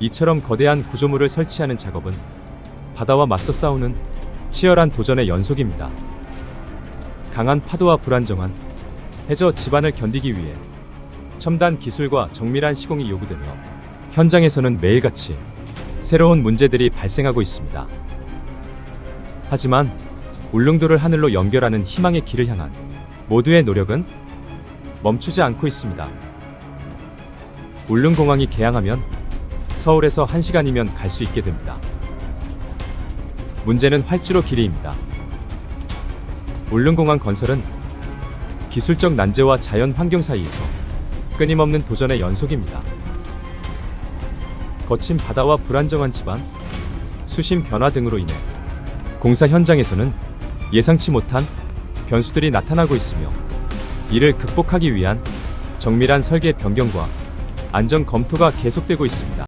이처럼 거대한 구조물을 설치하는 작업은 바다와 맞서 싸우는 치열한 도전의 연속입니다. 강한 파도와 불안정한 해저 지반을 견디기 위해 첨단 기술과 정밀한 시공이 요구되며 현장에서는 매일같이 새로운 문제들이 발생하고 있습니다. 하지만 울릉도를 하늘로 연결하는 희망의 길을 향한 모두의 노력은 멈추지 않고 있습니다. 울릉공항이 개항하면 서울에서 1시간이면 갈 수 있게 됩니다. 문제는 활주로 길이입니다. 울릉공항 건설은 기술적 난제와 자연 환경 사이에서 끊임없는 도전의 연속입니다. 거친 바다와 불안정한 지반, 수심 변화 등으로 인해 공사 현장에서는 예상치 못한 변수들이 나타나고 있으며 이를 극복하기 위한 정밀한 설계 변경과 안전 검토가 계속되고 있습니다.